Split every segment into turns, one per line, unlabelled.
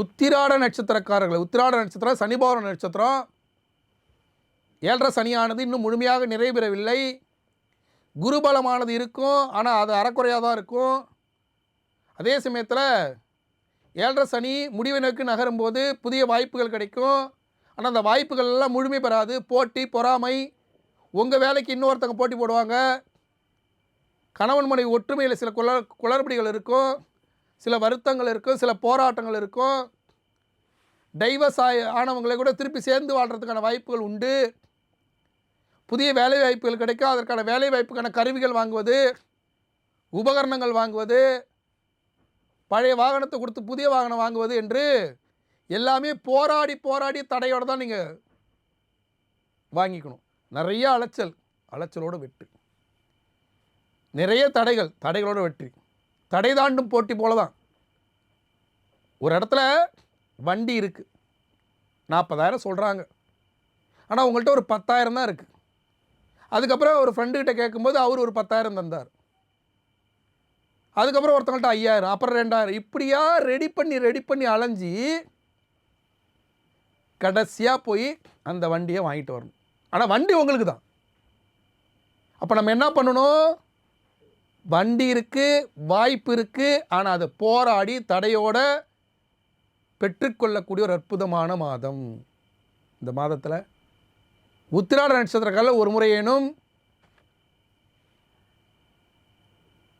உத்திராட நட்சத்திரக்காரர்கள் உத்திராட நட்சத்திரம் சனிபவர நட்சத்திரம். ஏழரை சனியானது இன்னும் முழுமையாக நிறைவேறவில்லை. குருபலமானது இருக்கும் ஆனால் அது அறக்குறையாக தான் இருக்கும். அதே சமயத்தில் ஏழரை சனி முடிவை நோக்கி நகரும்போது புதிய வாய்ப்புகள் கிடைக்கும். ஆனால் அந்த வாய்ப்புகள் எல்லாம் முழுமை பெறாது. போட்டி பொறாமை உங்கள் வேலைக்கு இன்னொருத்தங்க போட்டி போடுவாங்க. கணவன் மனைவி ஒற்றுமையில் சில குள குளறுபடிகள் இருக்கும். சில வருத்தங்கள் இருக்கும் சில போராட்டங்கள் இருக்கும். டைவர்ஸ் ஆய ஆனவங்களை கூட திருப்பி சேர்ந்து வாழ்கிறதுக்கான வாய்ப்புகள் உண்டு. புதிய வேலை வாய்ப்புகள் கிடைக்கும் அதற்கான வேலை வாய்ப்புக்கான கருவிகள் வாங்குவது உபகரணங்கள் வாங்குவது பழைய வாகனத்தை கொடுத்து புதிய வாகனம் வாங்குவது என்று எல்லாமே போராடி போராடி தடையோடு தான் நீங்கள் வாங்கிக்கணும். நிறைய அலைச்சல் அலைச்சலோட வெற்றி. நிறைய தடைகள் தடைகளோட வெற்றி. தடை தாண்டும் போட்டி போல தான் ஒரு இடத்துல வண்டி இருக்குது நாற்பதாயிரம் சொல்கிறாங்க ஆனால் உங்கள்கிட்ட ஒரு பத்தாயிரம் தான் இருக்குது அதுக்கப்புறம் ஒரு ஃப்ரெண்டுக்கிட்ட கேட்கும்போது அவர் ஒரு பத்தாயிரம் தந்தார். அதுக்கப்புறம் ஒருத்தவங்கள்ட்ட ஐயாயிரம் அப்புறம் ரெண்டாயிரம். இப்படியா ரெடி பண்ணி ரெடி பண்ணி அலைஞ்சி கடைசியாக போய் அந்த வண்டியை வாங்கிட்டு வரணும். ஆனால் வண்டி உங்களுக்கு தான் அப்போ நம்ம என்ன பண்ணணும்? வண்டி இருக்குது வாய்ப்பு இருக்குது ஆனால் அதை போராடி தடையோட பெற்றுக்கொள்ளக்கூடிய ஒரு அற்புதமான மாதம். இந்த மாதத்தில் உத்திராட நட்சத்திரக்கால ஒரு முறையேனும்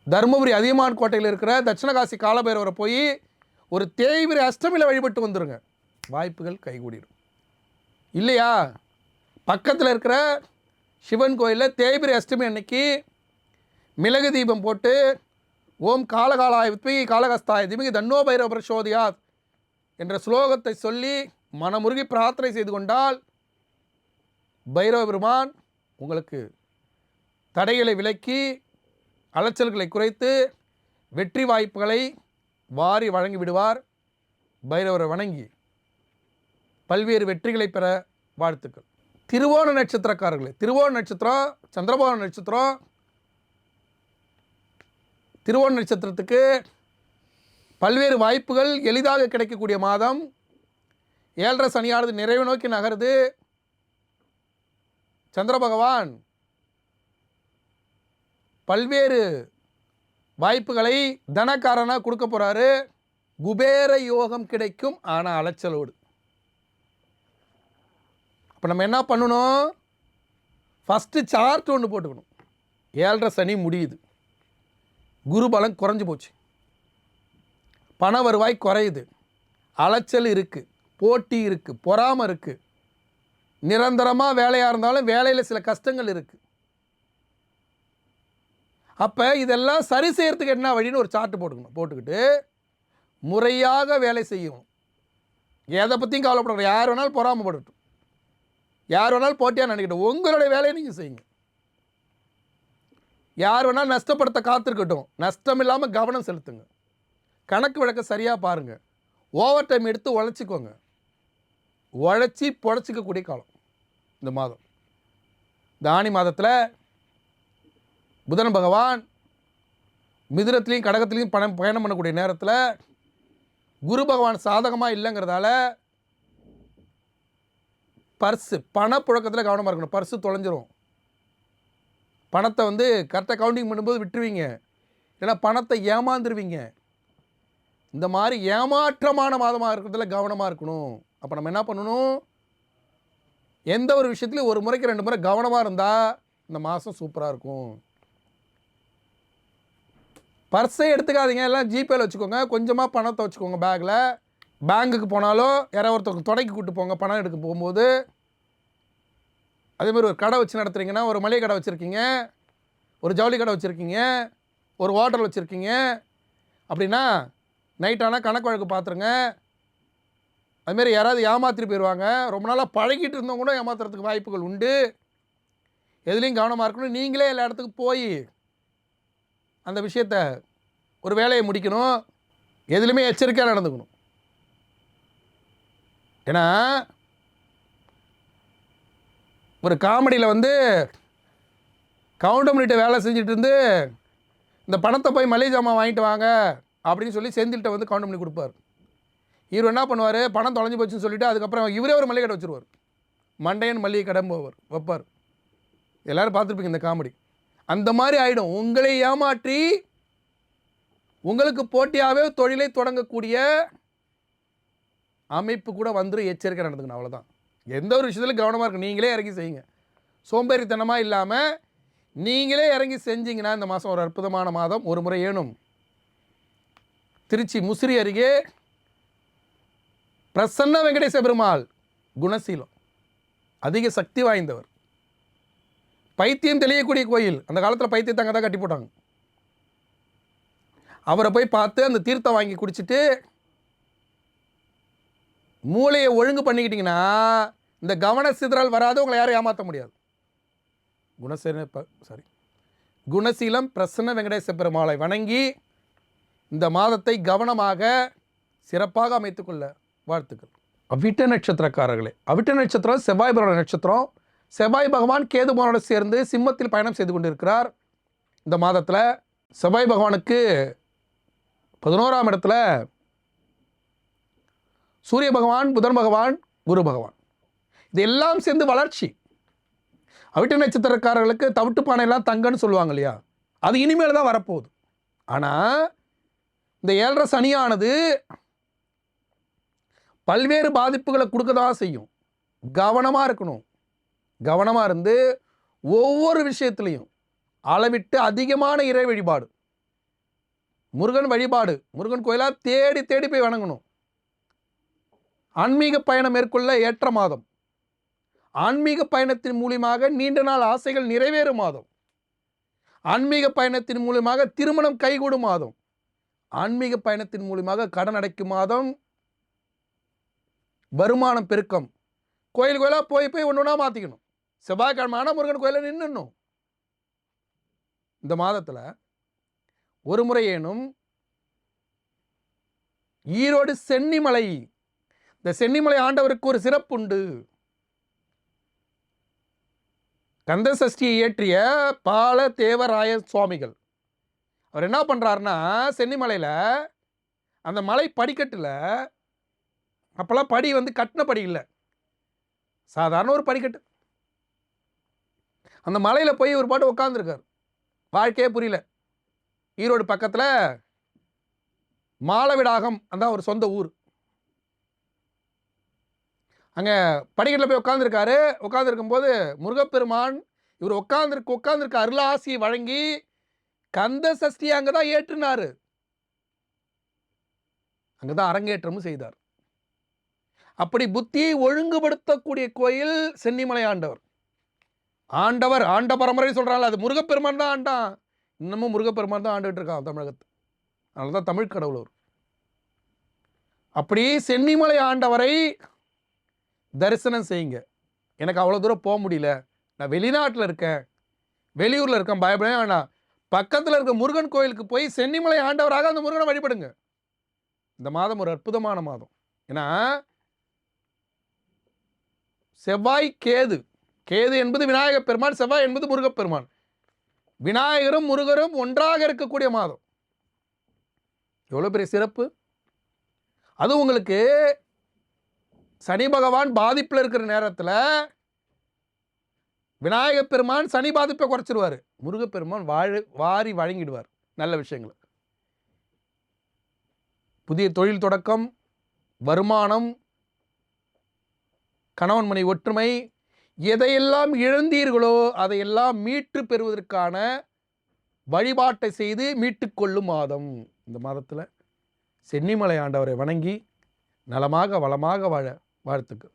தருமபுரி அதியமான் கோட்டையில் இருக்கிற தட்சிணகாசி காலபைரவரை போய் ஒரு தேய்பிரை அஷ்டமியில் வழிபட்டு வந்துருங்க. வாய்ப்புகள் கைகூடிடும் இல்லையா? பக்கத்தில் இருக்கிற சிவன் கோயிலில் தேய்பிரி அஷ்டமி அன்னைக்கு மிளகு தீபம் போட்டு ஓம் காலகாலாய வித்மிகி காலகஸ்தாய திமிகி தன்னோ பைரவ பிரசோதியாத் என்ற ஸ்லோகத்தை சொல்லி மனமுருகி பிரார்த்தனை செய்து கொண்டால் பைரவ பெருமான் உங்களுக்கு தடைகளை விலக்கி அலைச்சல்களை குறைத்து வெற்றி வாய்ப்புகளை வாரி வழங்கி விடுவார். பைரவரை வணங்கி பல்வேறு வெற்றிகளை பெற வாழ்த்துக்கள். திருவோண நட்சத்திரக்காரர்களே திருவோண நட்சத்திரம் சந்திரபோன நட்சத்திரம் திருவோண நட்சத்திரத்துக்கு பல்வேறு வாய்ப்புகள் எளிதாக கிடைக்கக்கூடிய மாதம். ஏழரை சனியானது நிறைவு நோக்கி நகருது. சந்திர பகவான் பல்வேறு வாய்ப்புகளை தனக்காரனாக கொடுக்க போகிறாரு குபேர யோகம் கிடைக்கும் ஆனால் அலைச்சலோடு. அப்போ நம்ம என்ன பண்ணணும்? ஃபஸ்ட்டு சார்ட் ஒன்று போட்டுக்கணும். ஏழரை சனி முடியுது. குரு பலம் போச்சு. பண வருவாய் குறையுது. அலைச்சல் இருக்குது போட்டி இருக்குது பொறாமை இருக்குது நிரந்தரமாக வேலையாக இருந்தாலும் வேலையில் சில கஷ்டங்கள் இருக்குது அப்போ இதெல்லாம் சரி செய்கிறதுக்கு என்ன வழின்னு ஒரு சார்ட்டு போட்டுக்கணும். போட்டுக்கிட்டு முறையாக வேலை செய்யணும். எதை பற்றியும் கவலைப்படக்கூடாது யார் வேணாலும் பொறாமப்படட்டும். யார் வேணாலும் போட்டியாக நினைக்கட்டும். உங்களுடைய வேலையை நீங்கள் செய்யுங்க. யார் வேணாலும் நஷ்டப்படுத்த காத்திருக்கட்டும். நஷ்டம் இல்லாமல் கவனம் செலுத்துங்க. கணக்கு வழக்க சரியாக பாருங்கள் ஓவர் டைம் எடுத்து உழைச்சிக்கோங்க. உழைச்சி பொழைச்சிக்கக்கூடிய காலம். இந்த மாதம். இந்த ஆணி மாதத்தில் புதன் பகவான் மிதுனத்துலேயும் கடகத்துலேயும் பணம் பயணம் பண்ணக்கூடிய நேரத்தில் குரு பகவான் சாதகமாக இல்லைங்கிறதால பர்ஸு பணப்புழக்கத்தில் கவனமாக இருக்கணும். பர்ஸு தொலைஞ்சிரும். பணத்தை வந்து கரெக்டாக கவுண்டிங் பண்ணும்போது விட்டுருவீங்க. இல்லைன்னா பணத்தை ஏமாந்துருவீங்க. இந்த மாதிரி ஏமாற்றமான மாதமாக இருக்கிறதுல கவனமாக இருக்கணும். அப்போ நம்ம என்ன பண்ணணும்? எந்த ஒரு விஷயத்துலையும் ஒரு முறைக்கு ரெண்டு முறை கவனமாக இருந்தால் இந்த மாதம் சூப்பராக இருக்கும். பர்ஸே எடுத்துக்காதீங்க. எல்லாம் ஜிபேல வச்சுக்கோங்க. கொஞ்சமாக பணத்தை வச்சுக்கோங்க பேக்கில் பேங்குக்கு போனாலும் யாராவது ஒருத்தவங்க தொடக்கி கூப்பிட்டு போங்க. பணம் எடுக்க போகும்போது அதே மாதிரி ஒரு கடை வச்சு நடத்துறீங்கன்னா ஒரு மளிகை கடை வச்சுருக்கீங்க ஒரு ஜவுளி கடை வச்சுருக்கீங்க ஒரு ஹோட்டல் வச்சுருக்கீங்க அப்படின்னா நைட் ஆனால் கணக்கு வழக்கு பார்த்துருங்க அதுமாரி யாராவது ஏமாத்திட்டு போயிடுவாங்க ரொம்ப நாளாக பழகிட்டு இருந்தவங்க கூட ஏமாத்துறதுக்கு வாய்ப்புகள் உண்டு. எதுலேயும் கவனமாக இருக்கணும். நீங்களே எல்லா இடத்துக்கும் போய் அந்த விஷயத்த ஒரு வேலையை முடிக்கணும். எதுலேயுமே எச்சரிக்கையாக நடந்துக்கணும். ஏன்னா ஒரு காமெடியில் வந்து கவுண்டமணிகிட்ட வேலை செஞ்சுட்டு இருந்து இந்த பணத்தை போய் மளிகை ஜாமான் வாங்கிட்டு வாங்க அப்படின்னு சொல்லி செந்தில்கிட்ட வந்து கவுண்டமணி கொடுப்பார். இவர் என்ன பண்ணுவார்? பணம் தொலைஞ்சு போச்சுன்னு சொல்லிட்டு அதுக்கப்புறம் இவரே ஒரு மளிகை கடை வச்சுருவார். மண்டையன் மளிகை கடை போவார் வைப்பார். எல்லோரும் பார்த்துருப்பீங்க இந்த காமெடி. அந்த மாதிரி ஆகிடும் உங்களை ஏமாற்றி உங்களுக்கு போட்டியாகவே தொழிலை தொடங்கக்கூடிய அமைப்பு கூட வந்துடும் எச்சரிக்கை நடந்துக்கணும் அவ்வளோதான் எந்த ஒரு விஷயத்துலையும் கவனமாக இருக்கும் நீங்களே இறங்கி செய்யுங்க. சோம்பேறித்தனமாக இல்லாமல் நீங்களே இறங்கி செஞ்சீங்கன்னா இந்த மாதம் ஒரு அற்புதமான மாதம். ஒரு முறை ஏனும். திருச்சி முசிறி அருகே பிரசன்ன வெங்கடேச பெருமாள் குணசீலம். அதிக சக்தி வாய்ந்தவர். பைத்தியம் தெளியக்கூடிய கோயில். அந்த காலத்தில் பைத்தியத்தை அங்கே தான் கட்டி போட்டாங்க. அவரை போய் பார்த்து அந்த தீர்த்தம் வாங்கி குடிச்சிட்டு மூளையை ஒழுங்கு பண்ணிக்கிட்டிங்கன்னா இந்த கவன சிதறல் வராது உங்களை யாரும் ஏமாற்ற முடியாது. குணசீல சாரி குணசீலம் பிரசன்ன வெங்கடேச பெருமாளை வணங்கி இந்த மாதத்தை கவனமாக சிறப்பாக அமைத்துக்கொள்ள வாழ்த்துக்கள். அவிட்ட நட்சத்திரக்காரர்களே அவிட்ட நட்சத்திரம் செவ்வாய் பகவான் நட்சத்திரம். செவ்வாய் பகவான் கேது பகவானோட சேர்ந்து சிம்மத்தில் பயணம் செய்து கொண்டிருக்கிறார். இந்த மாதத்தில் செவ்வாய் பகவானுக்கு பதினோராம் இடத்துல சூரிய பகவான் புதன் பகவான் குரு பகவான். இது எல்லாம் சேர்ந்து வளர்ச்சி. அவிட்ட நட்சத்திரக்காரர்களுக்கு தவிட்டு பானையெல்லாம் தங்கன்னு சொல்லுவாங்க இல்லையா? அது இனிமேல் தான் வரப்போகுது. ஆனால் இந்த ஏழரை சனியானது பல்வேறு பாதிப்புகளை கொடுக்க தான் செய்யும். கவனமாக இருக்கணும். கவனமாக இருந்து ஒவ்வொரு விஷயத்துலையும் அளவிட்டு அதிகமான இறை வழிபாடு. முருகன் வழிபாடு முருகன் கோயிலாக தேடி தேடி போய் வணங்கணும். ஆன்மீக பயணம் மேற்கொள்ள ஏற்ற மாதம். ஆன்மீக பயணத்தின் மூலியமாக நீண்ட நாள் ஆசைகள் நிறைவேறும் மாதம். ஆன்மீக பயணத்தின் மூலியமாக திருமணம் கைகூடும் மாதம். ஆன்மீக பயணத்தின் மூலியமாக கடன் அடைக்கும் மாதம். வருமானம் பெருக்கம். கோயில் கோயிலாக போய் போய் ஒன்று ஒன்றா மாற்றிக்கணும் செவ்வாய்க்கிழமை ஆனால் முருகன் கோயிலில் நின்றுணும் இந்த மாதத்தில் ஒரு முறையேனும் ஈரோடு சென்னிமலை இந்த சென்னிமலை ஆண்டவருக்கு ஒரு சிறப்புண்டு. கந்த சஷ்டியை இயற்றிய பால தேவராய சுவாமிகள். அவர் என்ன பண்ணுறாருன்னா சென்னிமலையில் அந்த மலை படிக்கட்டில் அப்போல்லாம் படி வந்து கட்டின படி இல்லை. சாதாரண ஒரு படிக்கட்டு. அந்த மலையில் போய் ஒரு பாட்டு உட்காந்துருக்கார் வாழ்க்கையே புரியல. ஈரோடு பக்கத்தில் மாலவிடாகம் அந்த ஒரு சொந்த ஊர். அங்கே படிக்கட்டில் போய் உட்காந்துருக்காரு உட்காந்துருக்கும்போது முருகப்பெருமான் இவர் உட்காந்துருக்கு உட்காந்துருக்க அருளாசியை வழங்கி கந்த சஷ்டி அங்கே தான் ஏற்றுனார். அங்கே தான் அரங்கேற்றமும் செய்தார். அப்படி புத்தியை ஒழுங்குபடுத்தக்கூடிய கோயில் சென்னிமலை ஆண்டவர். ஆண்டவர் ஆண்ட பரம்பரை சொல்கிறாங்களா அது முருகப்பெருமான் தான் ஆண்டான். இன்னமும் முருகப்பெருமான் தான் ஆண்டுகிட்டு இருக்கான் தமிழகத்து. அதனால தான் தமிழ் கடவுளூர் அப்படி சென்னிமலை ஆண்டவரை தரிசனம் செய்யுங்க. எனக்கு அவ்வளோ தூரம் போக முடியல. நான் வெளிநாட்டில் இருக்கேன். வெளியூரில் இருக்கேன். பயப்படவே வேணாம். பக்கத்தில் இருக்க முருகன் கோயிலுக்கு போய் சென்னிமலை ஆண்டவராக அந்த முருகனை வழிபடுங்க. இந்த மாதம் ஒரு அற்புதமான மாதம். ஏன்னா செவ்வாய் கேது. கேது என்பது விநாயகப் பெருமான் செவ்வாய் என்பது முருகப்பெருமான் விநாயகரும் முருகரும் ஒன்றாக இருக்கக்கூடிய மாதம். எவ்வளோ பெரிய சிறப்பு? அது உங்களுக்கு சனி பகவான் பாதிப்பில் இருக்கிற நேரத்தில் விநாயக பெருமான் சனி பாதிப்பை குறைச்சிருவார். முருகப்பெருமான் வாழ வாரி வழங்கிடுவார். நல்ல விஷயங்கள். புதிய தொழில் தொடக்கம் வருமானம் கணவன் மனை ஒற்றுமை எதையெல்லாம் இழந்தீர்களோ அதையெல்லாம் மீட்டு பெறுவதற்கான வழிபாட்டை செய்து மீட்டுக்கொள்ளும் மாதம். இந்த மாதத்தில் சென்னிமலை ஆண்டவரை வணங்கி நலமாக வளமாக வாழ. வாழ்த்துக்கள்.